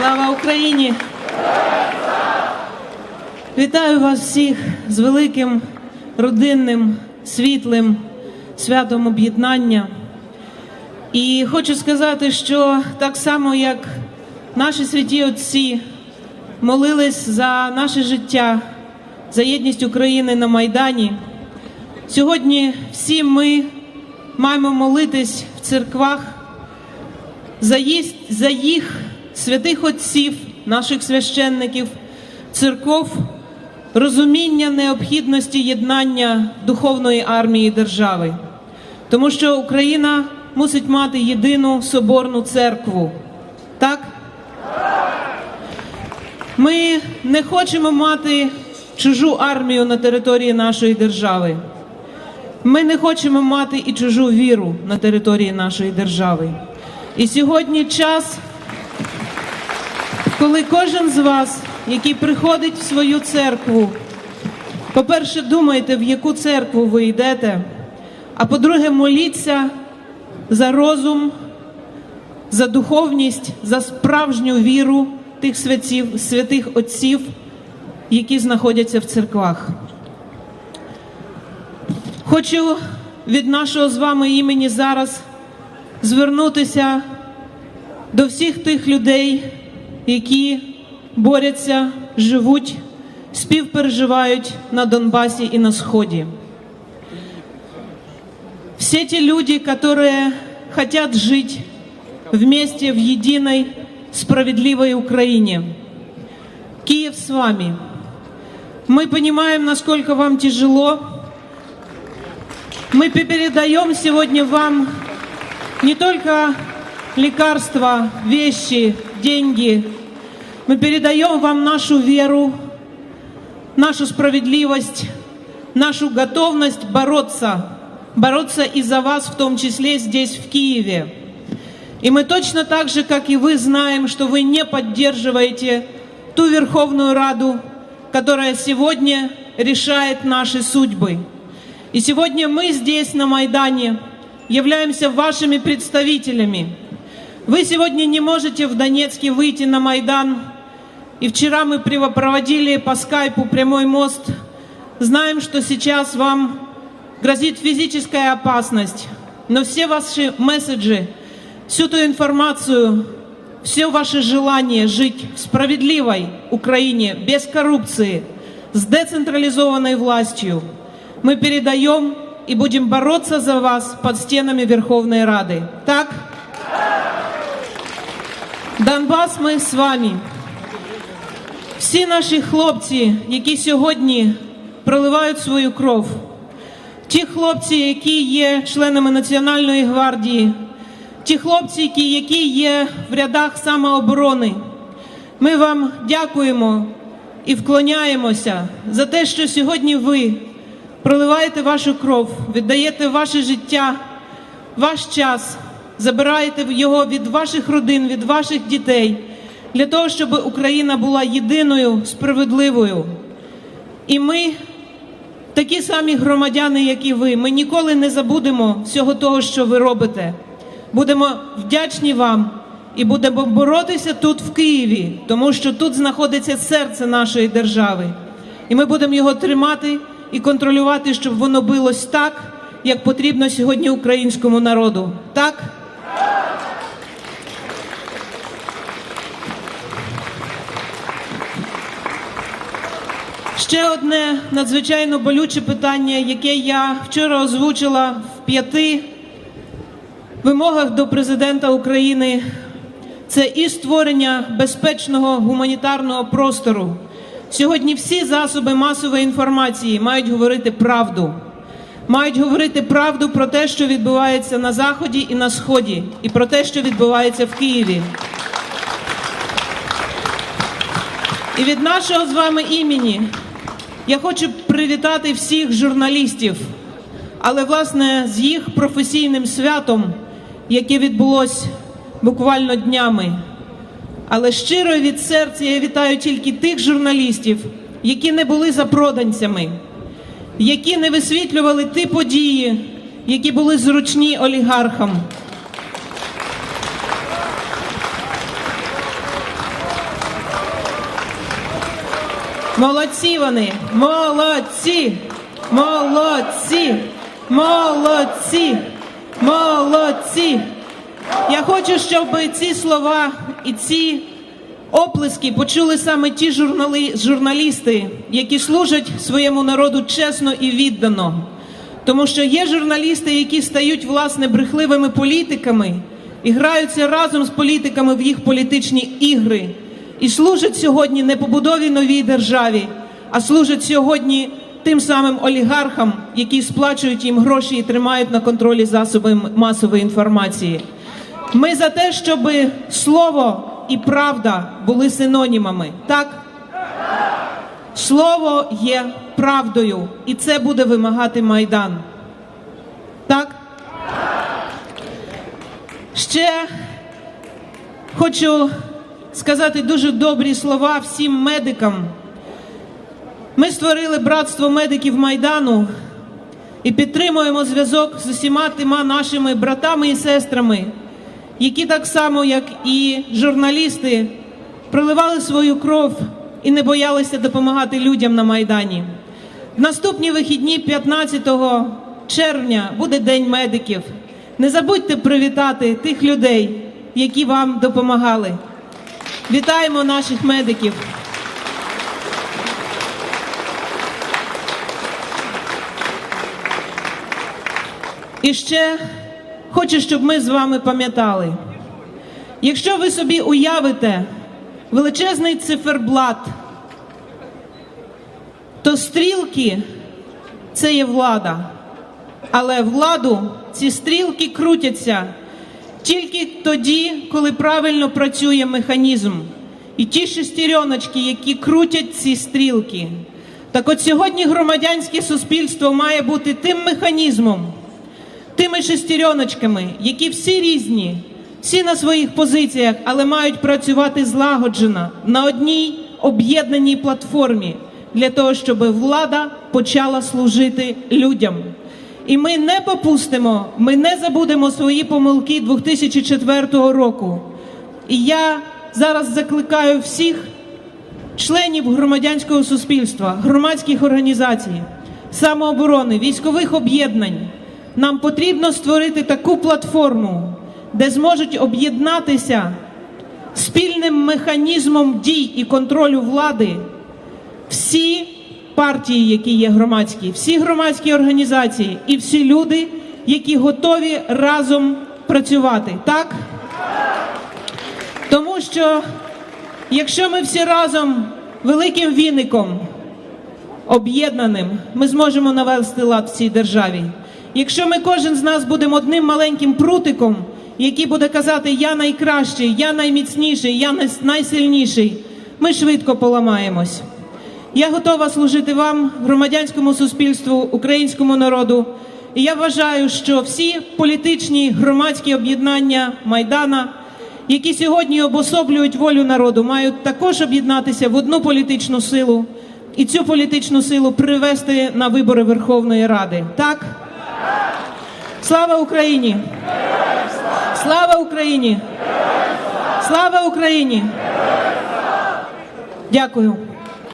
Слава Україні! Вітаю вас всіх з великим родинним, світлим святом об'єднання. І хочу сказати, що так само, як наші святі отці молились за наше життя, за єдність України на Майдані, сьогодні всі ми маємо молитись в церквах за їх, святих отців, наших священників, церков, розуміння необхідності єднання духовної армії держави, тому що Україна мусить мати єдину соборну церкву. Так? Ми не хочемо мати чужу армію на території нашої держави. Ми не хочемо мати і чужу віру на території нашої держави. І сьогодні час, коли кожен з вас, який приходить в свою церкву, по-перше, думайте, в яку церкву ви йдете, а по-друге, моліться за розум, за духовність, за справжню віру тих святів, святих отців, які знаходяться в церквах. Хочу від нашого з вами імені зараз звернутися до всіх тих людей, які борються, живуть, співпереживають на Донбасі і на Сході. Все те люди, которые хотят жить вместе в единой справедливой Украине. Киев с вами. Мы понимаем, насколько вам тяжело. Мы передаем сегодня вам не только лекарства, вещи, деньги. Мы передаем вам нашу веру, нашу справедливость, нашу готовность бороться, бороться и за вас, в том числе здесь, в Киеве. И мы точно так же, как и вы, знаем, что вы не поддерживаете ту Верховную Раду, которая сегодня решает наши судьбы. И сегодня мы здесь, на Майдане, являемся вашими представителями. Вы сегодня не можете в Донецке выйти на Майдан. И вчера мы проводили по скайпу прямой мост. Знаем, что сейчас вам грозит физическая опасность. Но все ваши месседжи, всю ту информацию, все ваше желание жить в справедливой Украине, без коррупции, с децентрализованной властью, мы передаем и будем бороться за вас под стенами Верховной Рады. Так? Донбас, ми з вами. Всі наші хлопці, які сьогодні проливають свою кров, ті хлопці, які є членами Національної гвардії, ті хлопці, які, є в рядах самооборони, ми вам дякуємо і вклоняємося за те, що сьогодні ви проливаєте вашу кров, віддаєте ваше життя, ваш час, забираєте його від ваших родин, від ваших дітей, для того, щоб Україна була єдиною, справедливою. І ми, такі самі громадяни, як і ви, ми ніколи не забудемо всього того, що ви робите. Будемо вдячні вам і будемо боротися тут, в Києві, тому що тут знаходиться серце нашої держави. І ми будемо його тримати і контролювати, щоб воно билось так, як потрібно сьогодні українському народу. Так? Ще одне надзвичайно болюче питання, яке я вчора озвучила в п'яти вимогах до президента України. Це і створення безпечного гуманітарного простору. Сьогодні всі засоби масової інформації мають говорити правду. Мають говорити правду про те, що відбувається на Заході і на Сході, і про те, що відбувається в Києві. І від нашого з вами імені я хочу привітати всіх журналістів, але власне з їх професійним святом, яке відбулось буквально днями. Але щиро від серця я вітаю тільки тих журналістів, які не були запроданцями, які не висвітлювали ті події, які були зручні олігархам. Молодці вони! Молодці! Молодці! Молодці! Молодці! Я хочу, щоб ці слова і ці оплески почули саме ті журнали, журналісти, які служать своєму народу чесно і віддано. Тому що є журналісти, які стають власне брехливими політиками і граються разом з політиками в їх політичні ігри, і служать сьогодні не побудові новій державі, а служать сьогодні тим самим олігархам, які сплачують їм гроші і тримають на контролі засоби масової інформації. Ми за те, щоб слово і правда були синонімами. Так? Слово є правдою, і це буде вимагати Майдан. Так? Ще хочу сказати дуже добрі слова всім медикам. Ми створили братство медиків Майдану і підтримуємо зв'язок з усіма тима нашими братами і сестрами, які так само, як і журналісти, проливали свою кров і не боялися допомагати людям на Майдані. В наступні вихідні, 15 червня, буде День медиків. Не забудьте привітати тих людей, які вам допомагали. Вітаємо наших медиків. І ще хочу, щоб ми з вами пам'ятали. Якщо ви собі уявите величезний циферблат, то стрілки це є влада. Але владу ці стрілки крутяться тільки тоді, коли правильно працює механізм. І ті шестереночки, які крутять ці стрілки. Так от сьогодні громадянське суспільство має бути тим механізмом, тими шестереночками, які всі різні, всі на своїх позиціях, але мають працювати злагоджено на одній об'єднаній платформі для того, щоб влада почала служити людям. І ми не попустимо, ми не забудемо свої помилки 2004 року. І я зараз закликаю всіх членів громадянського суспільства, громадських організацій, самооборони, військових об'єднань. Нам потрібно створити таку платформу, де зможуть об'єднатися спільним механізмом дій і контролю влади всі партії, які є громадські, всі громадські організації і всі люди, які готові разом працювати. Так? Тому що якщо ми всі разом великим віником об'єднаним, ми зможемо навести лад в цій державі. Якщо ми кожен з нас будемо одним маленьким прутиком, який буде казати Я найкращий, я найміцніший, я найсильніший, ми швидко поламаємось. Я готова служити вам, громадянському суспільству, українському народу. І я вважаю, що всі політичні громадські об'єднання Майдана, які сьогодні обособлюють волю народу, мають також об'єднатися в одну політичну силу і цю політичну силу привести на вибори Верховної Ради. Так? Слава Україні! Слава Україні! Слава Україні! Дякую.